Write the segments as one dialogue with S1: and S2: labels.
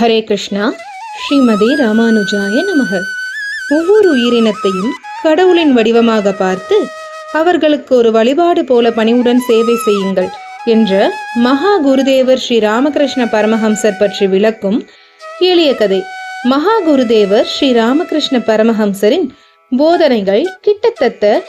S1: ஹரே கிருஷ்ணா ஸ்ரீமதி ராமானுஜாய நமக. ஒவ்வொரு உயிரினத்தையும் கடவுளின் வடிவமாக பார்த்து அவர்களுக்கு ஒரு வழிபாடு போல பணிவுடன் சேவை செய்யுங்கள் என்ற மகா குருதேவர் ஸ்ரீ ராமகிருஷ்ண பரமஹம்சர் பற்றி விளக்கும் எளிய கதை. மகா குருதேவர் ஸ்ரீ ராமகிருஷ்ண பரமஹம்சரின் போதனைகள் கிட்டத்தட்ட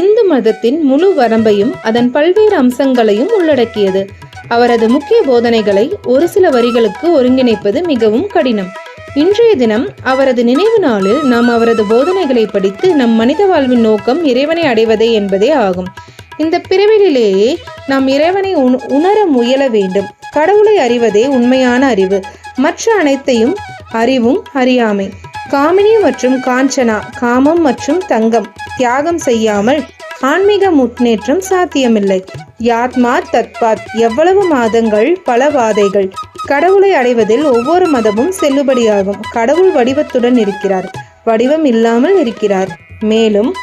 S1: இந்து மதத்தின் முழு வரம்பையும் அதன் பல்வேறு அம்சங்களையும் உள்ளடக்கியது. அவரது முக்கிய போதனைகளை ஒரு சில வரிகளுக்கு ஒருங்கிணைப்பது மிகவும் கடினம். இன்றைய தினம் அவரது நினைவு நாளில் நாம் அவரது போதனைகளை படித்து நம் மனித வாழ்வின் நோக்கம் இறைவனை அடைவதே என்பதே ஆகும். இந்த பிறவிலேயே நாம் இறைவனை உணர முயல வேண்டும். கடவுளை அறிவதே உண்மையான அறிவு. மற்ற அனைத்தையும் அறிவும் அறியாமை. காமினி மற்றும் காஞ்சனா காமம் மற்றும் தங்கம். தியாகம் செய்யாமல் ஆன்மீக முன்னேற்றம் சாத்தியமில்லை. யாத்மா தத்பாத் எவ்வளவு மாதங்கள்? பல வாதைகள். கடவுளை அடைவதில் ஒவ்வொரு மதமும் செல்லுபடியாகும். கடவுள் வடிவத்துடன் இருக்கிறார். வடிவம் இல்லாமல் இருக்கிறார். மேலும்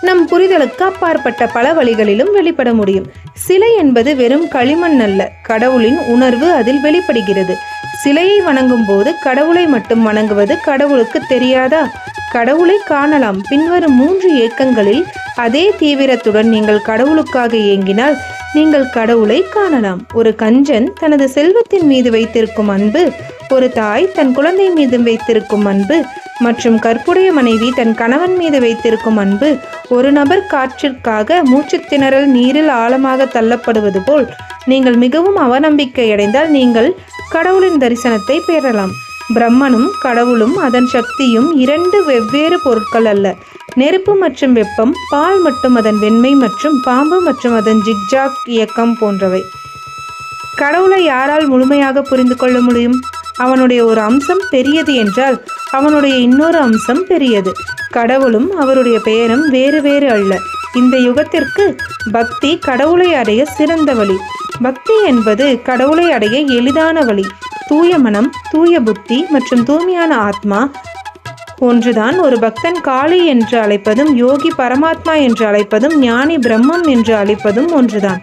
S1: நம் புரிதலுக்கு அப்பாற்பட்ட பல வழிகளிலும் வெளிப்பட முடியும். சிலை என்பது வெறும் களிமண் அல்ல. கடவுளின் உணர்வு அதில் வெளிப்படுகிறது. சிலையை வணங்கும் போது கடவுளை மட்டும் வணங்குவது கடவுளுக்கு தெரியாதா? கடவுளை காணலாம். பின்வரும் மூன்று ஏக்கங்களில் அதே தீவிரத்துடன் நீங்கள் கடவுளுக்காக இயங்கினால் நீங்கள் கடவுளை காணலாம். ஒரு கஞ்சன் தனது செல்வத்தின் மீது வைத்திருக்கும் அன்பு ஒரு தாய் தன் குழந்தை மீது வைத்திருக்கும் அன்பு மற்றும் கற்புடைய மனைவி தன் கணவன் மீது வைத்திருக்கும் அன்பு ஒரு நபர் காற்றிற்காக மூச்சுத்திணறல் நீரில் ஆழமாக தள்ளப்படுவது போல் நீங்கள் மிகவும் அவநம்பிக்கை அடைந்தால் நீங்கள் கடவுளின் தரிசனத்தை பெறலாம். பிரம்மனும் கடவுளும் அதன் சக்தியும் இரண்டு வெவ்வேறு பொருட்கள் அல்ல. நெருப்பு மற்றும் வெப்பம் பால் மற்றும் அதன் வெண்மை மற்றும் பாம்பு மற்றும் அதன் ஜிக்ஜாக் இயக்கம் போன்றவை. கடவுளை யாரால் முழுமையாக புரிந்து கொள்ள முடியும்? அவனுடைய ஒரு அம்சம் பெரியது என்றால் அவனுடைய இன்னொரு அம்சம் பெரியது. கடவுளும் அவருடைய பெயரும் வேறு வேறு அல்ல. இந்த யுகத்திற்கு பக்தி கடவுளை அடைய சிறந்த வழி. பக்தி என்பது கடவுளை அடைய எளிதான வழி. தூய மனம் தூய புத்தி மற்றும் தூய்மையான ஆத்மா ஒன்றுதான் ஒரு பக்தன் காளி என்று அழைப்பதும் யோகி பரமாத்மா என்று அழைப்பதும் ஞானி பிரம்மம் என்று அழைப்பதும் ஒன்றுதான்.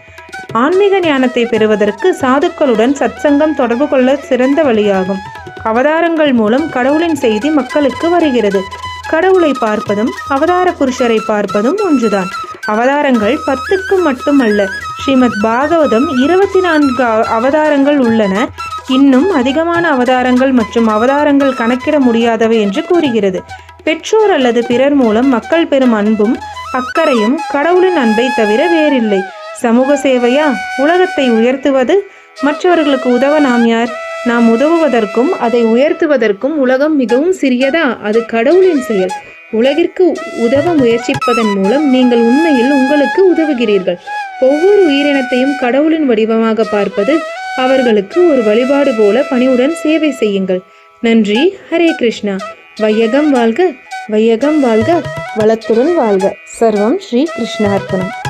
S1: ஆன்மீக ஞானத்தை பெறுவதற்கு சாதுக்களுடன் சத்சங்கம் தொடர்பு கொள்ள சிறந்த வழியாகும். அவதாரங்கள் மூலம் கடவுளின் செய்தி மக்களுக்கு வருகிறது. கடவுளை பார்ப்பதும் அவதார புருஷரை பார்ப்பதும் ஒன்றுதான். அவதாரங்கள் பத்துக்கு மட்டுமல்ல. ஸ்ரீமத் பாகவதம் இருபத்தி நான்கு அவதாரங்கள் உள்ளன. இன்னும் அதிகமான அவதாரங்கள் மற்றும் அவதாரங்கள் கணக்கிட முடியாதவை என்று கூறுகிறது. பெற்றோர் அல்லது பிறர் மூலம் மக்கள் பெறும் அன்பும் அக்கறையும் கடவுளின் அன்பை தவிர வேறில்லை. சமூக சேவையா? உலகத்தை உயர்த்துவது? மற்றவர்களுக்கு உதவ நாம் யார்? நாம் உதவுவதற்கும் அதை உயர்த்துவதற்கும் உலகம் மிகவும் சிறியதா? அது கடவுளின் செயல். உலகிற்கு உதவ முயற்சிப்பதன் மூலம் நீங்கள் உண்மையில் உங்களுக்கு உதவுகிறீர்கள். ஒவ்வொரு உயிரினத்தையும் கடவுளின் வடிவமாக பார்ப்பது அவர்களுக்கு ஒரு வழிபாடு போல பணிவுடன் சேவை செய்யுங்கள். நன்றி. ஹரே கிருஷ்ணா. வையகம் வாழ்க. வையகம் வாழ்க. வளத்துடன் வாழ்க. சர்வம் ஸ்ரீ கிருஷ்ணார்ப்பணம்